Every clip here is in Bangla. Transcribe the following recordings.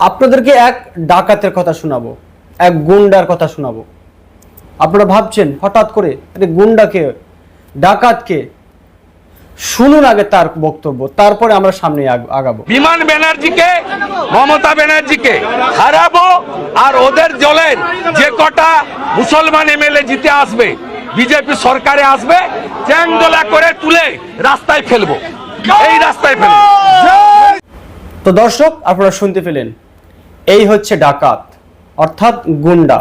আপনাদেরকে এক ডাকাতের কথা শোনাবো এক গুন্ডার কথা শোনাবো। আপনারা ভাবছেন হঠাৎ করে গুন্ডাকে ডাকাতকে শুনুন আগে তার বক্তব্য তারপরে আমরা সামনে আগ- আগাবো। বিমান ব্যানার্জিকে মমতা ব্যানার্জিকে হারাবো আর ওদের দলের যে কটা মুসলমান এমএলএ জিতে আসবে বিজেপি সরকারে আসবে চ্যাংদোলা করে তুলে রাস্তায় ফেলব। এই রাস্তায় ফেলব। তো দর্শক আপনারা শুনতে পেলেন এই হচ্ছে ডাকাত, অর্থাৎ গুন্ডা।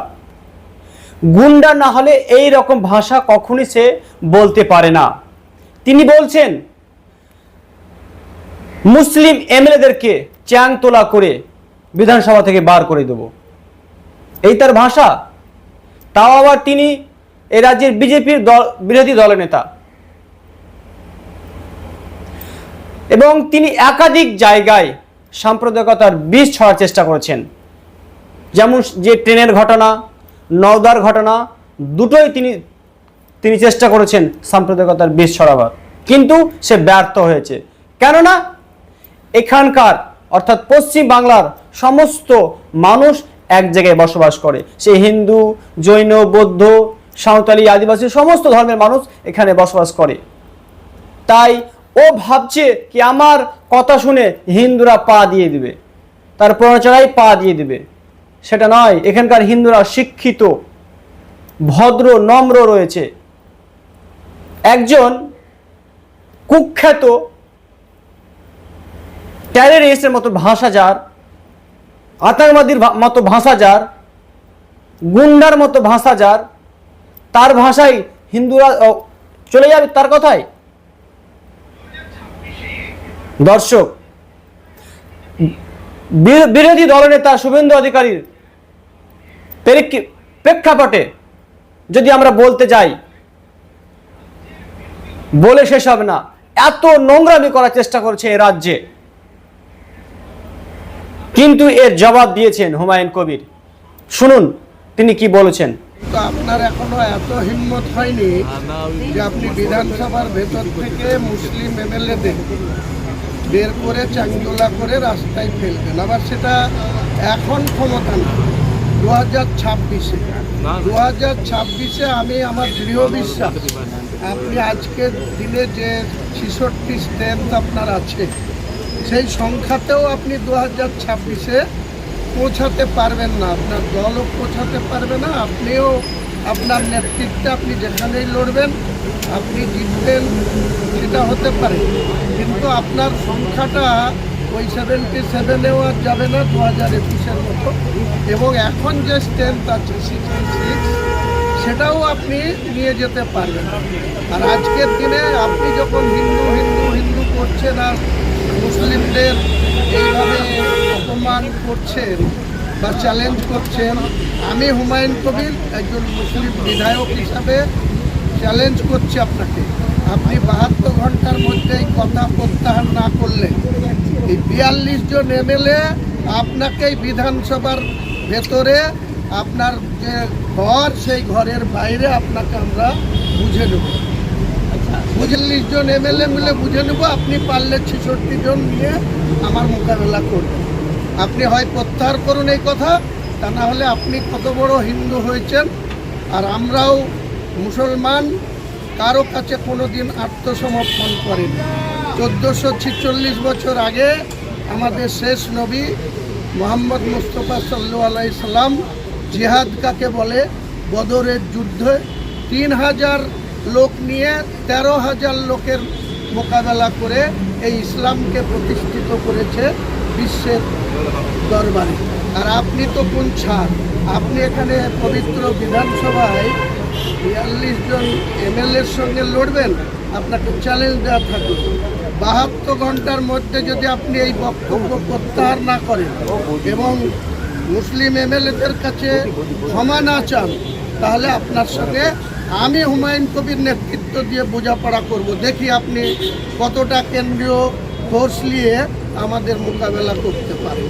গুন্ডা না হলে এই রকম ভাষা কখনই সে বলতে পারে না। তিনি বলছেন, মুসলিম এমএলএদেরকে চ্যাং তোলা করে বিধানসভা থেকে বার করে দেব। এই তার ভাষা। তাও আবার তিনি এ রাজ্যের বিজেপির দল, বিরোধী দলের নেতা। এবং তিনি একাধিক জায়গায় সাম্প্রদায়িকতার বিষ ছড়ার চেষ্টা করেছেন। যেমন যে ট্রেনের ঘটনা, নওদার ঘটনা, দুটোই তিনি তিনি চেষ্টা করেছেন সাম্প্রদায়িকতার বিষ ছড়াবার। কিন্তু সে ব্যর্থ হয়েছে। কেননা এখানকার, অর্থাৎ পশ্চিম বাংলার সমস্ত মানুষ এক জায়গায় বসবাস করে। সে হিন্দু, জৈন, বৌদ্ধ, সাঁওতালি, আদিবাসী সমস্ত ধর্মের মানুষ এখানে বসবাস করে। তাই ও ভাবছে কি আমার কথা শুনে হিন্দুরা পা দিয়ে দিবে। তার প্রণচরাই পা দিয়ে দিবে। সেটা নয়, এখানকার হিন্দুরা শিক্ষিত, ভদ্র, নম্র রয়েছে। একজন কুখ্যাত টেররিস্টের মতো ভাষা যার আতঙ্কবাদীর মতো ভাষা যার গুন্ডার মতো ভাষা যার তার ভাষায় হিন্দুরা চলে যাবে তার কথায়? দর্শক বিরোধী দলনেতা শুভেন্দু অধিকারীর প্রেক্ষাপটে যদি আমরা বলতে যাই, বলে শেষ হবে না। এত নোংরামি করার চেষ্টা করছে এ রাজ্যে। কিন্তু এর জবাব দিয়েছেন হুমায়ুন কবির। শুনুন, তিনি কি বলেছেন। আপনার এখনও এত হিম্মত হয়নি যে আপনি বিধানসভার ভেতর থেকে মুসলিম এমএলএদের বের করে চাঙ্গোলা করে রাস্তায় ফেলবেন। আবার সেটা এখন ক্ষমতা না। দু হাজার ছাব্বিশে। দু হাজার ছাব্বিশে আমি আমার দৃঢ় বিশ্বাস আপনি আজকের দিনে যে ছিষট্টি স্ট্রেংথ আপনার আছে সেই সংখ্যাতেও আপনি দু হাজার ছাব্বিশে পৌঁছাতে পারবেন না। আপনার দলও পৌঁছাতে পারবে না আপনিও আপনার নেতৃত্বে আপনি যেখানেই লড়বেন, আপনি জিতবেন, সেটা হতে পারে। কিন্তু আপনার সংখ্যাটা ওই সেভেন্টি সেভেনেও আর যাবে না, দু হাজার একুশের মতো। এবং এখন যে স্ট্রেংথ আছে সিক্সটি সিক্স সেটাও আপনি নিয়ে যেতে পারবেন। আর আজকের দিনে আপনি যখন হিন্দু হিন্দু হিন্দু করছেন আর মুসলিমদের এইভাবে অপমান করছেন বা চ্যালেঞ্জ করছেন। আমি হুমায়ুন কবির একজন মুসলিম বিধায়ক হিসাবে চ্যালেঞ্জ করছি আপনাকে। আপনি বাহাত্তর ঘণ্টার মধ্যে এই কথা প্রত্যাহার না করলে, এই বিয়াল্লিশ জন এমএলএ আপনাকেই বিধানসভার ভেতরে আপনার যে ঘর, সেই ঘরের বাইরে আপনাকে আমরা বুঝে নেব। পঁয়তাল্লিশ জন এমএলএ মিলে বুঝে নেব, আপনি পারলে ছেষট্টি জন নিয়ে আমার মোকাবেলা করবেন। আপনি হয় প্রত্যাহার করুন এই কথা, তা না হলে আপনি কত বড় হিন্দু হয়েছেন। আর আমরাও মুসলমান, কারও কাছে কোনো দিন আত্মসমর্পণ করেনি। চোদ্দোশো ছিচল্লিশ বছর আগে আমাদের শেষ নবী মোহাম্মদ মুস্তফা সাল্লু আলাই সাল্লাম জিহাদ কাকে বলে? বদরের যুদ্ধে তিন হাজার লোক নিয়ে তেরো হাজার লোকের মোকাবেলা করে এই ইসলামকে প্রতিষ্ঠিত করেছে। বিশ্বের দরবারে। আর আপনি তো কোন ছাড় আপনি এখানে পবিত্র বিধানসভায় বিয়াল্লিশ জন এমএলএর সঙ্গে লড়বেন, আপনাকে চ্যালেঞ্জ দেওয়া থাকবে। বাহাত্তর ঘণ্টার মধ্যে যদি আপনি এই বক্তব্য প্রত্যাহার না করেন এবং মুসলিম এমএলএদের কাছে ক্ষমা না চান, তাহলে আপনার সঙ্গে আমি হুমায়ুন কবির নেতৃত্ব দিয়ে বোঝাপড়া করব। দেখি আপনি কতটা কেন্দ্রীয় ফোর্স নিয়ে আমাদের মোকাবেলা করতে পারেন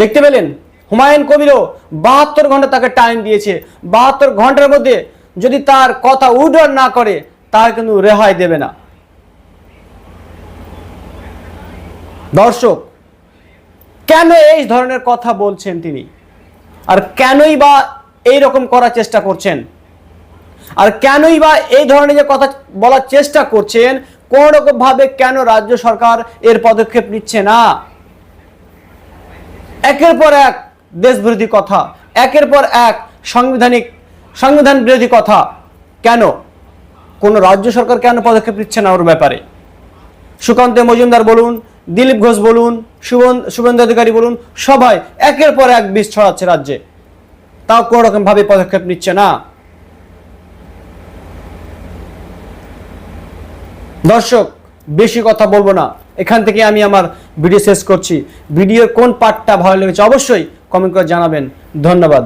দেখতে পেলেন হুমায়ুন কবিরও বাহাত্তর ঘণ্টা তাকে টাইম দিয়েছে। বাহাত্তর ঘণ্টার মধ্যে যদি তার কথা উডর না করে তার কিন্তু রেহাই দেবে না। দর্শক কেন এই ধরনের কথা বলছেন তিনি? আর কেনই বা এই রকম করার চেষ্টা করছেন? আর কেনই বা এই ধরনের যে কথা বলার চেষ্টা করছেন কোন রকম ভাবে কেন রাজ্য সরকার এর পদক্ষেপ নিচ্ছে না? একের পর এক দেশবিরোধী কথা, একের পর এক সাংবিধানিক সংবিধান বিরোধী কথা। কেন? কোন রাজ্য সরকার কেন পদক্ষেপ নিচ্ছে না ওর ব্যাপারে? সুকান্ত মজুমদার বলুন, দিলীপ ঘোষ বলুন শুভন শুভেন্দু অধিকারী বলুন, সবাই একের পর এক বিষ ছড়াচ্ছে রাজ্যে। তাও কোনো রকম ভাবে পদক্ষেপ নিচ্ছে না। দর্শক, বেশি কথা বলব না। এখান থেকে আমি আমার ভিডিও শেষ করছি। ভিডিওর কোন পার্টটা ভালো লেগেছে অবশ্যই কমেন্ট করে জানাবেন। ধন্যবাদ।